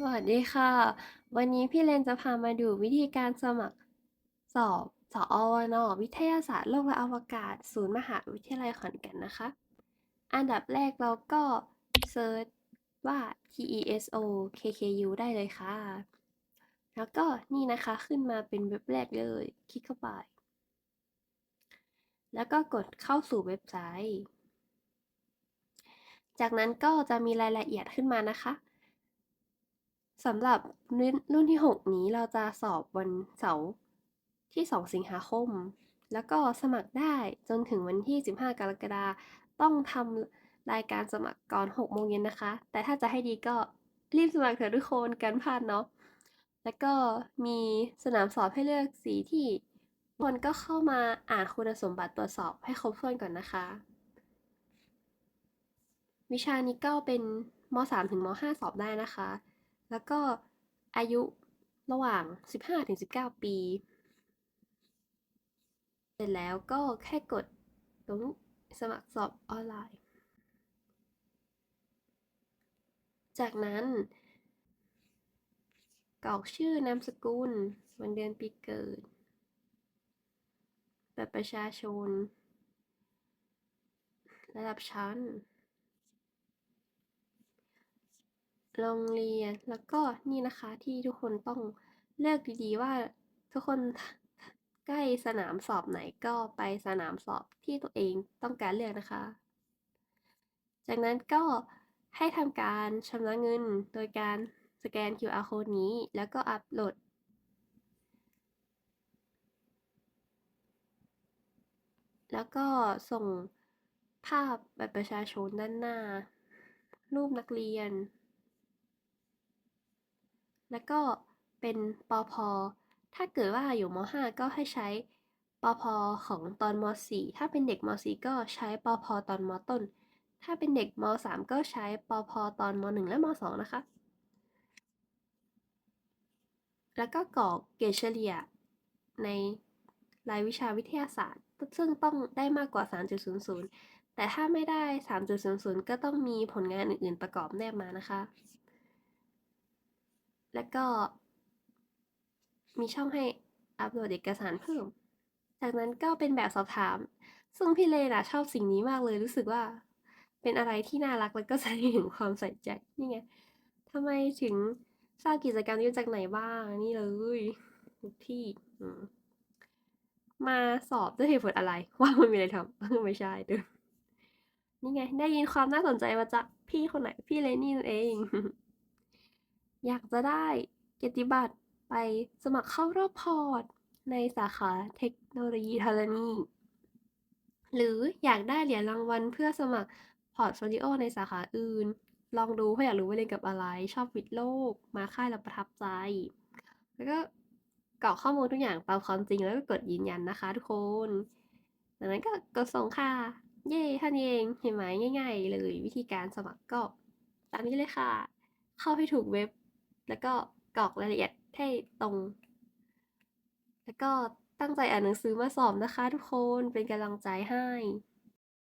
สวัสดีค่ะ วันนี้พี่เลนจะพามาดูวิธีการสมัครสอบสอวนวิทยาศาสตร์โลกและอวกาศ ศูนย์มหาวิทยาลัยขอนแก่นนะคะ อันดับแรกเราก็เซิร์ชว่า TESO KKU ได้เลยค่ะ แล้วก็นี่นะคะขึ้นมาเป็นเว็บแรกเลย คลิกเข้าไป แล้วก็กดเข้าสู่เว็บไซต์ จากนั้นก็จะมีรายละเอียดขึ้นมานะคะ สำหรับรุ่นที่ 6 นี้เราจะสอบวันเสาร์ที่ 2 สิงหาคม แล้วก็สมัครได้จนถึงวันที่ 15 กรกฎาคมต้องทำรายการสมัครก่อน 6 โมงเย็นนะคะ แต่ถ้าจะให้ดีก็รีบสมัครเถอะทุกคนกันพลาดเนาะ แล้วก็มีสนามสอบให้เลือกสีที่คนก็เข้ามาอ่านคุณสมบัติตรวจสอบให้ครบถ้วนก่อนนะคะ วิชานี้ก็เป็นม .3 ถึงม .5 สอบได้นะคะ แล้วก็อายุระหว่าง 15-19 ปี เสร็จแล้วก็แค่กดตรงสมัครสอบออนไลน์ จากนั้นกรอกชื่อนามสกุล วันเดือนปีเกิดบัตรประชาชน ระดับชั้น โรงเรียน แล้วก็นี่นะคะที่ทุกคนต้องเลือกดีๆว่าทุกคนใกล้สนามสอบไหนก็ไปสนามสอบที่ตัวเองต้องการเลือกนะคะ จากนั้นก็ให้ทำการชำระเงินโดยการสแกน QR code นี้ แล้วก็อัปโหลด แล้วก็ส่งภาพบัตรประชาชนด้านหน้า รูปนักเรียน แล้วก็เป็นปอพอถ้าเกิดว่าอยู่ม .5 ก็ให้ใช้ปอพอของตอนม .4 ถ้าเป็นเด็กม .4 ก็ใช้ปอพอตอนม ต้น ถ้าเป็นเด็กม .3 ก็ใช้ปอพอตอนม .1 และม .2 นะคะ แล้วก็กรอกเกรดเฉลี่ยในรายวิชาวิทยาศาสตร์ ซึ่งต้องได้มากกว่า 3.00 แต่ถ้าไม่ได้ 3.00 ก็ต้องมีผลงานอื่นๆประกอบแนบมานะคะ แล้วก็มีช่องให้อัปโหลดเอกสารเพิ่ม จากนั้นก็เป็นแบบสอบถาม ซึ่งพี่เลนะชอบสิ่งนี้มากเลยรู้สึกว่า เป็นอะไรที่น่ารักแล้วก็แสดงถึงความใส่ใจนี่ไงทำไมถึงทราบกิจกรรมนี้จากไหนบ้าง นี่เลยทุกที่มมาสอบด้วยเหตุผลอะไร ว่ามันมีอะไรทำไม่ใช่เด้อนี่ไง ได้ยินความน่าสนใจมาจากพี่คนไหน พี่เลนี่นั่นเอง อยากจะได้เกียรติบัตรไปสมัครเข้ารอบพอร์ต ในสาขาเทคโนโลยีธรณี หรืออยากได้เหรียญรางวัลเพื่อสมัครพอร์ตโฟลิโอในสาขาอื่น ลองดูเพราะอยากรู้ว่าเรียนกับอะไร ชอบวิทย์โลก มาค่ายแล้วประทับใจ แล้วก็กรอกข้อมูลทุกอย่างตามความจริงแล้วก็กดยืนยันนะคะทุกคนจากนั้นก็กดส่งค่ะ เย่ท่านเองเห็นไหมง่าย ๆ เลยวิธีการสมัครก็ตามนี้เลยค่ะ เข้าให้ถูกเว็บ แล้วก็กรอกรายละเอียดให้ตรง แล้วก็ตั้งใจอ่านหนังสือมาสอบนะคะทุกคนเป็นกำลังใจให้